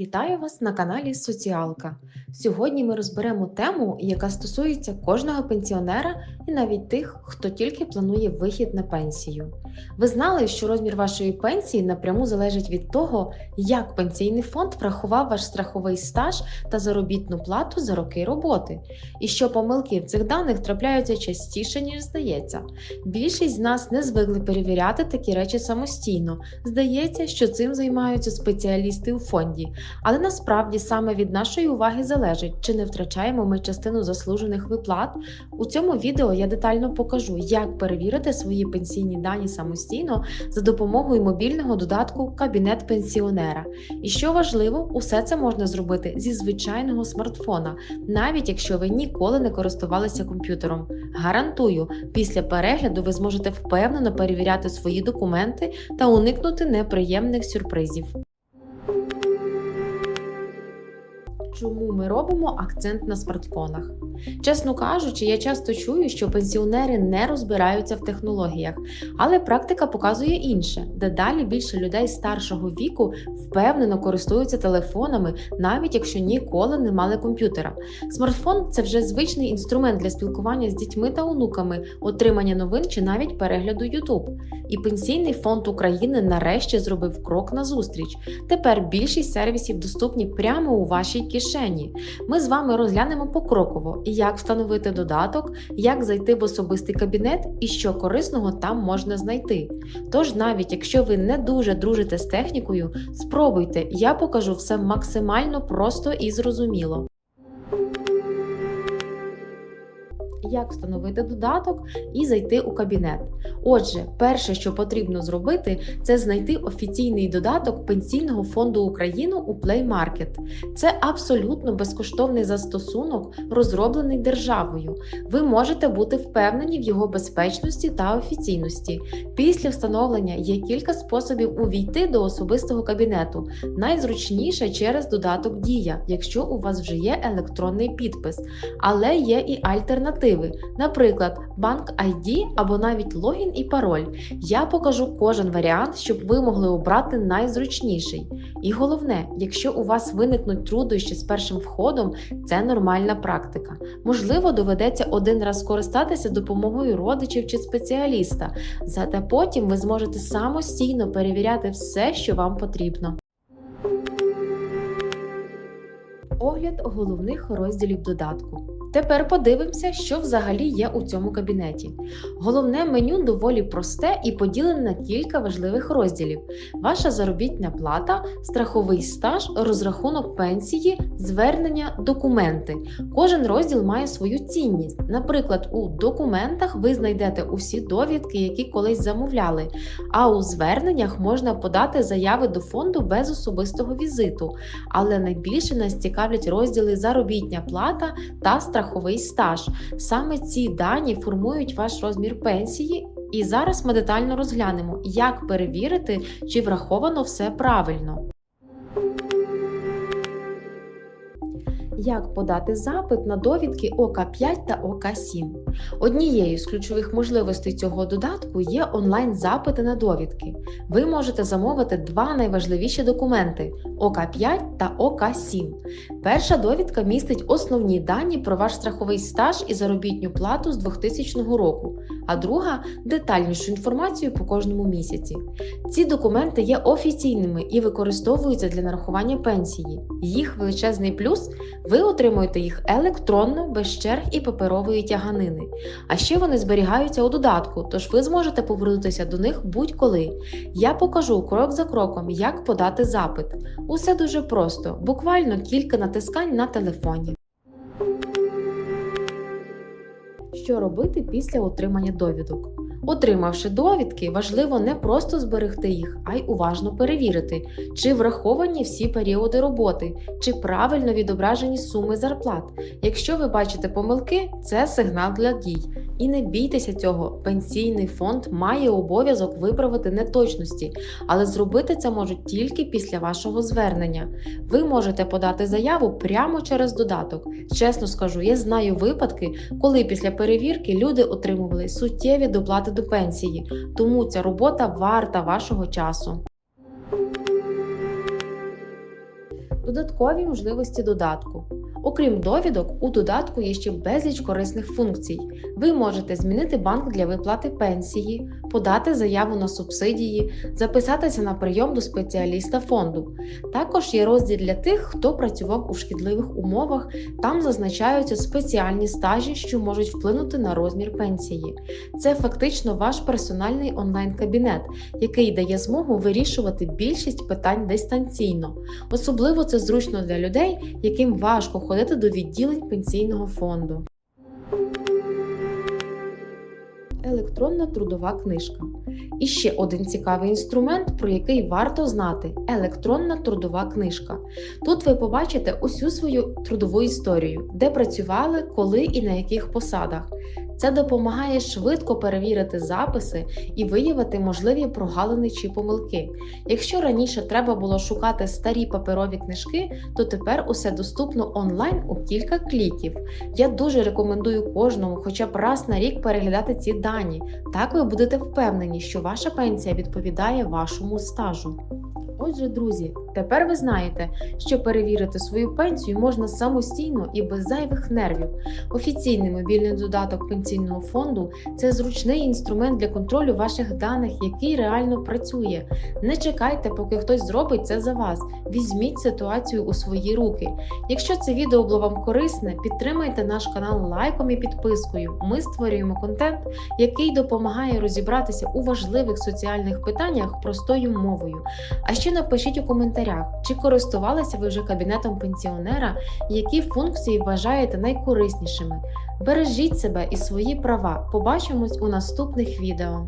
Вітаю вас на каналі Соціалка. Сьогодні ми розберемо тему, яка стосується кожного пенсіонера і навіть тих, хто тільки планує вихід на пенсію. Ви знали, що розмір вашої пенсії напряму залежить від того, як пенсійний фонд врахував ваш страховий стаж та заробітну плату за роки роботи, і що помилки в цих даних трапляються частіше, ніж здається. Більшість з нас не звикли перевіряти такі речі самостійно. Здається, що цим займаються спеціалісти у фонді. Але насправді саме від нашої уваги залежить, чи не втрачаємо ми частину заслужених виплат. У цьому відео я детально покажу, як перевірити свої пенсійні дані самостійно за допомогою мобільного додатку Кабінет пенсіонера. І що важливо, усе це можна зробити зі звичайного смартфона, навіть якщо ви ніколи не користувалися комп'ютером. Гарантую, після перегляду ви зможете впевнено перевіряти свої документи та уникнути неприємних сюрпризів. Чому ми робимо акцент на смартфонах? Чесно кажучи, я часто чую, що пенсіонери не розбираються в технологіях, але практика показує інше, дедалі більше людей старшого віку впевнено користуються телефонами, навіть якщо ніколи не мали комп'ютера. Смартфон це вже звичний інструмент для спілкування з дітьми та онуками, отримання новин чи навіть перегляду YouTube. І Пенсійний фонд України нарешті зробив крок назустріч. Тепер більшість сервісів доступні прямо у вашій кишені. Ми з вами розглянемо покроково, як встановити додаток, як зайти в особистий кабінет і що корисного там можна знайти. Тож, навіть якщо ви не дуже дружите з технікою, спробуйте, я покажу все максимально просто і зрозуміло. Як встановити додаток і зайти у кабінет. Отже, перше, що потрібно зробити, це знайти офіційний додаток Пенсійного фонду України у Play Market. Це абсолютно безкоштовний застосунок, розроблений державою. Ви можете бути впевнені в його безпечності та офіційності. Після встановлення є кілька способів увійти до особистого кабінету. Найзручніше через додаток Дія, якщо у вас вже є електронний підпис, але є і альтернативи, наприклад, банк ID або навіть логін і пароль. Я покажу кожен варіант, щоб ви могли обрати найзручніший. І головне, якщо у вас виникнуть труднощі з першим входом, це нормальна практика. Можливо, доведеться один раз скористатися допомогою родичів чи спеціаліста, зате потім ви зможете самостійно перевіряти все, що вам потрібно. Огляд головних розділів додатку. Тепер подивимося, що взагалі є у цьому кабінеті. Головне меню доволі просте і поділене на кілька важливих розділів: ваша заробітна плата, страховий стаж, розрахунок пенсії, звернення, документи. Кожен розділ має свою цінність. Наприклад, у документах ви знайдете усі довідки, які колись замовляли, а у зверненнях можна подати заяви до фонду без особистого візиту. Але найбільше нас цікавлять розділи заробітня плата та страховий стаж. Саме ці дані формують ваш розмір пенсії. І зараз ми детально розглянемо, як перевірити, чи враховано все правильно. Як подати запит на довідки ОК5 та ОК7? Однією з ключових можливостей цього додатку є онлайн-запити на довідки. Ви можете замовити два найважливіші документи ОК5 та ОК7. Перша довідка містить основні дані про ваш страховий стаж і заробітню плату з 2000 року, а друга детальнішу інформацію по кожному місяці. Ці документи є офіційними і використовуються для нарахування пенсії. Їх величезний плюс ви отримуєте їх електронно, без черг і паперової тяганини. А ще вони зберігаються у додатку, тож ви зможете повернутися до них будь-коли. Я покажу крок за кроком, як подати запит. Усе дуже просто, буквально кілька натискань на телефоні. Що робити після отримання довідок? Отримавши довідки, важливо не просто зберегти їх, а й уважно перевірити, чи враховані всі періоди роботи, чи правильно відображені суми зарплат. Якщо ви бачите помилки, це сигнал для дій. І не бійтеся цього, пенсійний фонд має обов'язок виправити неточності, але зробити це можуть тільки після вашого звернення. Ви можете подати заяву прямо через додаток. Чесно скажу, я знаю випадки, коли після перевірки люди отримували суттєві доплати до пенсії, тому ця робота варта вашого часу. Додаткові можливості додатку. Окрім довідок, у додатку є ще безліч корисних функцій. Ви можете змінити банк для виплати пенсії, подати заяву на субсидії, записатися на прийом до спеціаліста фонду. Також є розділ для тих, хто працював у шкідливих умовах. Там зазначаються спеціальні стажі, що можуть вплинути на розмір пенсії. Це фактично ваш персональний онлайн-кабінет, який дає змогу вирішувати більшість питань дистанційно. Особливо це зручно для людей, яким важко ходити до відділень пенсійного фонду. Електронна трудова книжка. І ще один цікавий інструмент, про який варто знати електронна трудова книжка. Тут ви побачите усю свою трудову історію, де працювали, коли і на яких посадах. Це допомагає швидко перевірити записи і виявити можливі прогалини чи помилки. Якщо раніше треба було шукати старі паперові книжки, то тепер усе доступно онлайн у кілька кліків. Я дуже рекомендую кожному хоча б раз на рік переглядати ці дані. Так ви будете впевнені, що ваша пенсія відповідає вашому стажу. Отже, друзі, тепер ви знаєте, що перевірити свою пенсію можна самостійно і без зайвих нервів. Офіційний мобільний додаток пенсійного фонду це зручний інструмент для контролю ваших даних, який реально працює. Не чекайте, поки хтось зробить це за вас. Візьміть ситуацію у свої руки. Якщо це відео було вам корисне, підтримайте наш канал лайком і підпискою. Ми створюємо контент, який допомагає розібратися у важливих соціальних питаннях простою мовою. А ще напишіть у коментарях, чи користувалися ви вже кабінетом пенсіонера, які функції вважаєте найкориснішими. Бережіть себе і свої права. Побачимось у наступних відео.